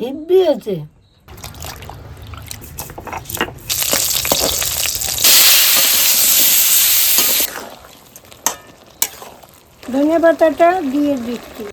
হিব্বি আছে ধনে পাতাটা দিয়ে দিচ্ছি।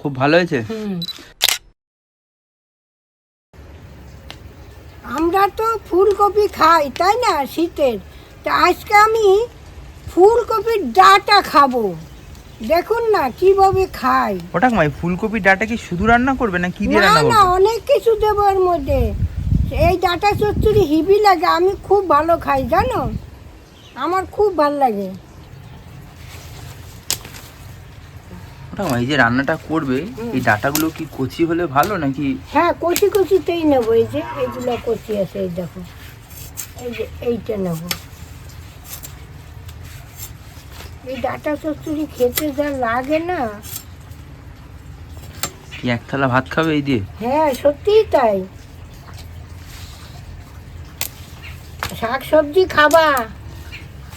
খুব ভালো হয়েছে? হুম। আমরা তো ফুলকপি খাই তাই না শীতের? তা আজকে আমি ফুলকপির ডাটা খাব। দেখুন না কীভাবে খাই। ওটা মাই ফুলকপির ডাটা কি শুধু রান্না করবে না কি দিয়ে না রান্না না করবে? অনেক কিছু দেবো এর মধ্যে। এই ডাটা চচ্চড়ি হিবি লাগে আমি খুব ভালো খাই জানো? আমার খুব ভালো লাগে। ওটা মা, এই যে রান্নাটা করবে এই ডাটাগুলো কি কচি হলে ভালো নাকি? হ্যাঁ কচি কচিতেই নেব এই যে এইগুলো কচি আছে এই দেখো। এই যে এইটা নেব। এই ডাটা চচ্চড়ি খেতে যা লাগে না। কি এক থালা ভাত খাবে এই দিয়ে? হ্যাঁ সত্যিই তাই। শাক সবজি খাবা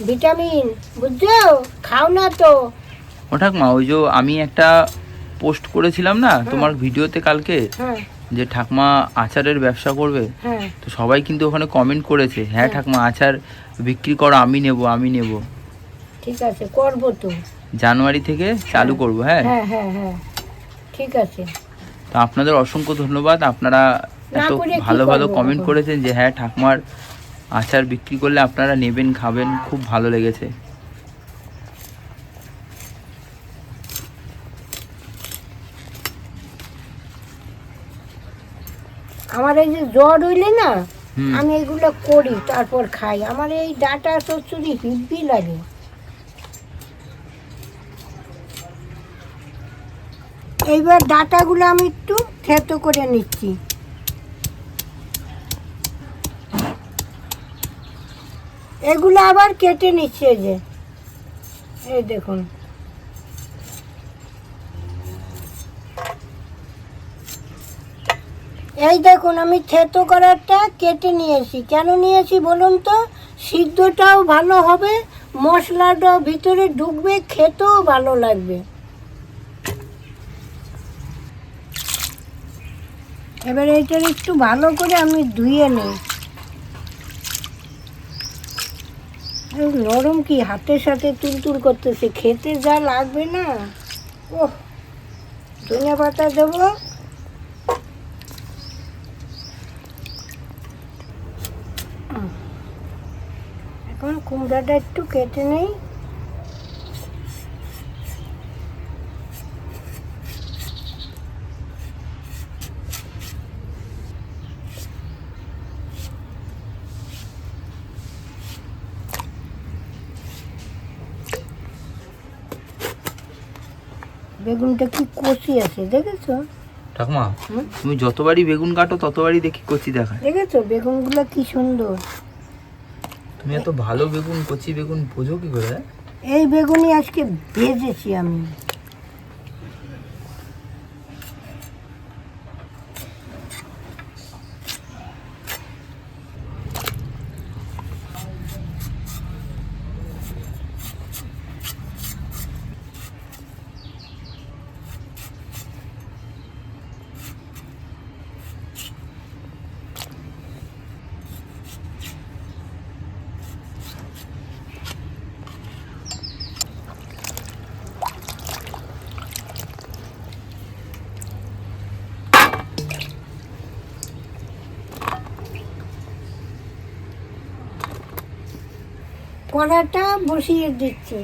ভিটামিন বুঝছ? খাও না তো। ওটা মা ওই যে আমি একটা পোস্ট করেছিলাম না তোমার ভিডিওতে কালকে হ্যাঁ। যে ঠাকমা আচারের ব্যবসা করবে হ্যাঁ। তো সবাই কিন্তু ওখানে কমেন্ট করেছে হ্যাঁ। ঠাকমা আচার বিক্রি করো আমি নেব আমি নেব। ঠিক আছে করব তো। জানুয়ারি থেকে চালু করব হ্যাঁ? হ্যাঁ হ্যাঁ হ্যাঁ। ঠিক আছে। তো আপনাদের অসংখ্য ধন্যবাদ। আপনারা এত ভালো ভালো কমেন্ট করেছেন যে হ্যাঁ ঠাকুমার আচার বিক্রি করলে আপনারা নেবেন খাবেন খুব ভালো লেগেছে। আমার এই যে জ্বর হইলে না আমি এগুলো করি তারপর খাই। আমার এই ডাটা চচ্চড়ি হিব্বি লাগে। এইবার ডাটাগুলো আমি একটু থেতো করে নিচ্ছি। এগুলো আবার কেটে নিচ্ছে যে। এই দেখুন। এই দেখুন, আমি থেতো করারটা কেটে নিয়েছি। কেন নিয়েছি বলুন তো? সিদ্ধটাও ভালো হবে, মশলাটাও ভিতরে ঢুকবে, খেতেও ভালো লাগবে। এবার এইটার একটু ভালো করে আমি ধুয়ে নিই। নরম কি হাতের সাথে তুলতুল করতেছে, খেতে যা লাগবে না। ওহ ধনে পাতা দেবো। এখন কুমড়াটা একটু কেটে নেই। বেগুনটা কি কচি আছে দেখেছ? ঠাকুমা তুমি যতবারই বেগুন কাটো ততবারই দেখি কচি দেখায়। দেখেছ? বেগুনগুলো কি সুন্দর। তুমি এত ভালো বেগুন কচি বেগুন বোঝো কি করে? এই বেগুনই আজকে ভেজেছি আমি। কড়াটা বসিয়ে দিচ্ছি।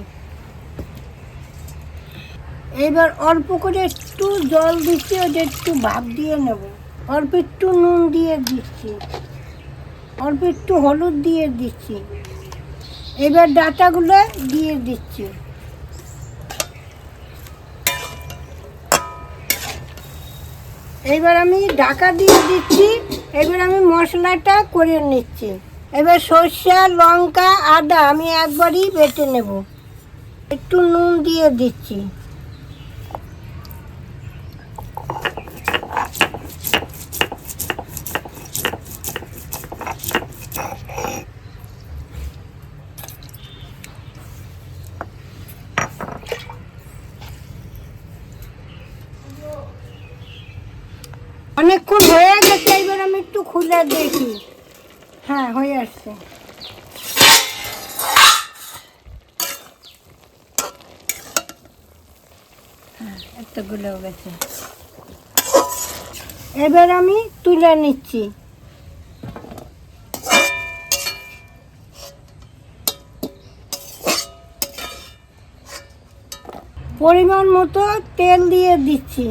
এবার অল্প করে একটু জল দিচ্ছি ওটা একটু ভাপ দিয়ে নেব। অল্প একটু নুন দিয়ে দিচ্ছি। অল্প একটু হলুদ দিয়ে দিচ্ছি। এবার ডাটাগুলো দিয়ে দিচ্ছি। এবার আমি ঢাকা দিয়ে দিচ্ছি, এবার আমি মশলাটা করে নিচ্ছি। এবার সর্ষা, লঙ্কা, আদা আমি একবারই বেটে নেব। একটু নুন দিয়ে দিচ্ছি। অনেকক্ষণ হয়ে গেছে, এবার আমি একটু খুলে দেখি। হ্যাঁ হয়ে আসছে। হ্যাঁ এতগুলো গেছে। এবার আমি তুলে নিচ্ছি। পরিমাণ মতো তেল দিয়ে দিচ্ছি।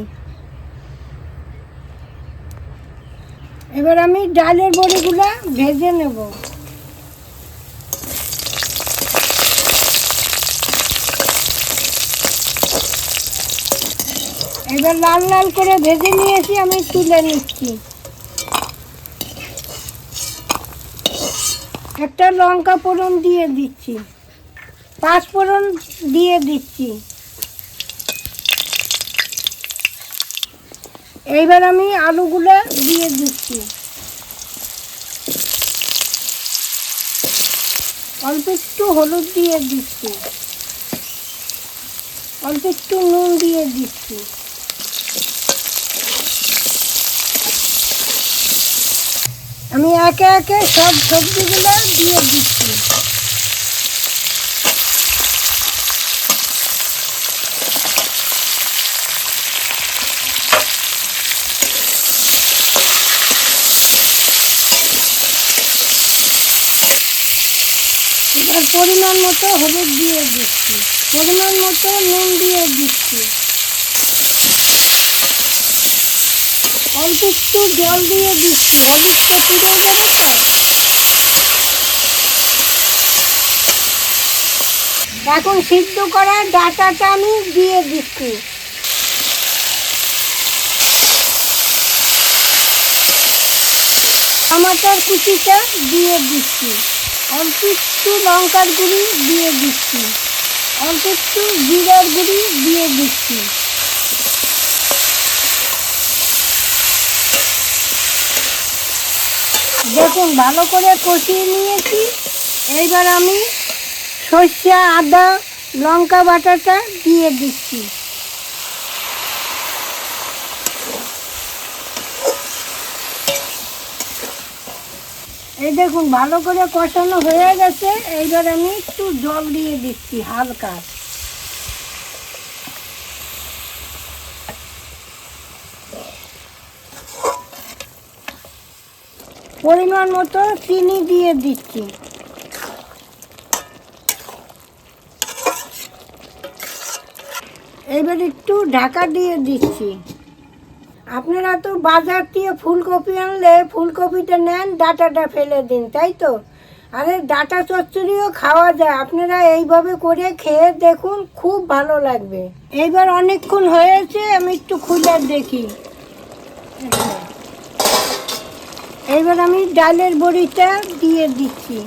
এবার আমি ডালের বড়িগুলো ভেজে নেব। এবার লাল লাল করে ভেজে নিয়েছি, আমি তুলে নিচ্ছি। একটা লঙ্কা ফোড়ন দিয়ে দিচ্ছি, পাঁচ ফোড়ন দিয়ে দিচ্ছি। এইবার আমি আলুগুলো দিয়ে দিচ্ছি। অল্প একটু হলুদ দিয়ে দিচ্ছি। অল্প একটু নুন দিয়ে দিচ্ছি। আমি একে একে সব সবজিগুলো দিয়ে দিচ্ছি। এবার পরিমাণ মতো হলুদ দিয়ে দিচ্ছি। পরিমাণ মতো নুন দিয়ে দিচ্ছি। অল্প একটু জল দিয়ে দিচ্ছি। হলুদটা পুজো করে তো এখন সিদ্ধ করা ডাটাটা আমি দিয়ে দিচ্ছি। টমাটার কুচিটা দিয়ে দিচ্ছি। অল্প একটু লঙ্কার গুঁড়ি দিয়ে দিচ্ছি। অল্প একটু জিরার গুঁড়ি দিয়ে দিচ্ছি। দেখুন, ভালো করে কষিয়ে নিয়েছি। এইবার আমি সর্ষে, আদা, লঙ্কা বাটাটা দিয়ে দিচ্ছি। এই দেখুন, ভালো করে কষানো হয়ে গেছে। এইবার আমি একটু জল দিয়ে দিচ্ছি, হালকা। পরিমাণ মতো চিনি দিয়ে দিচ্ছি। এবার একটু ঢাকা দিয়ে দিচ্ছি। আপনারা তো বাজার দিয়ে ফুলকপি আনলে ফুলকপিটা নেন, ডাটাটা ফেলে দিন, তাই তো? আরে ডাটা চচ্চড়িও খাওয়া যায়। আপনারা এইভাবে করে খেয়ে দেখুন, খুব ভালো লাগবে। এইবার অনেকক্ষণ হয়েছে, আমি একটু খুলে দেখি। এইবার আমি ডালের বড়িটা দিয়ে দিচ্ছি।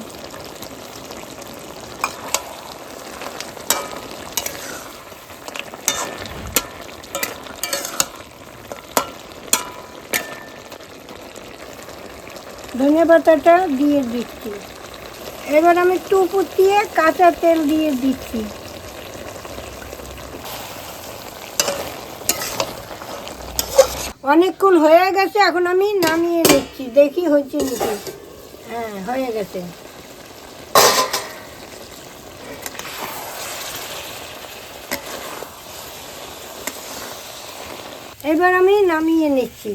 ধনে পাতাটা দিয়ে দিচ্ছি। এবার আমি উপর দিয়ে কাঁচা তেল দিয়ে দিচ্ছি। অনেকক্ষণ হয়ে গেছে, এখন আমি নামিয়ে নিচ্ছি। দেখি হয়েছে নাকি? হ্যাঁ হয়ে গেছে। এবার আমি নামিয়ে নিচ্ছি।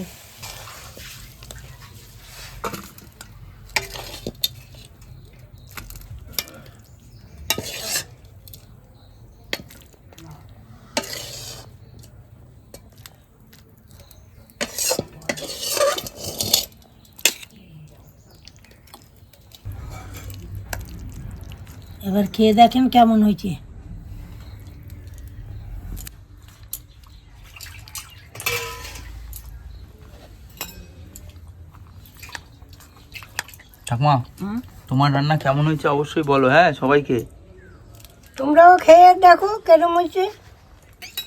এবার খেয়ে দেখেন কেমন হয়েছে। ঠাকুমা তোমার রান্না কেমন হয়েছে অবশ্যই বলো হ্যাঁ সবাইকে। তোমরাও খেয়ে দেখো কেরম হয়েছে।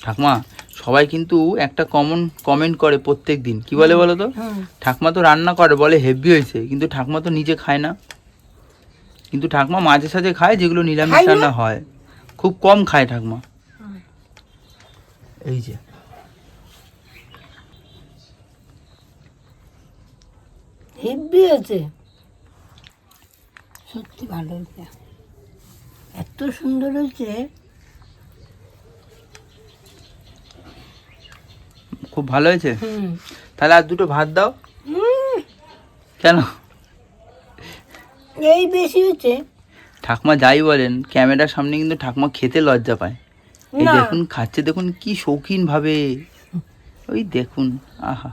ঠাকুমা সবাই কিন্তু একটা কমন কমেন্ট করে প্রত্যেক দিন কি বলে বলো তো? ঠাকুমা তো রান্না করে বলে হেভি হয়েছে কিন্তু ঠাকুমা তো নিজে খায় না। কিন্তু ঠাকুমা মাঝে সাঝে খায় যেগুলো নিরামিষ রান্না হয়। খুব কম খায় ঠাকুমা। এই যে। হেভি হয়েছে। সত্যি ভালো হয়েছে। এত সুন্দর হয়েছে। খুব ভালো হয়েছে? হুম। তাহলে আর দুটো ভাত দাও। কেন? এই বেশি হচ্ছে। ঠাকমা যাই বলেন ক্যামেরার সামনে কিন্তু ঠাকমা খেতে লজ্জা পায়। এই দেখুন খাচ্ছে দেখুন কি শৌখিন ভাবে। ওই দেখুন আহা।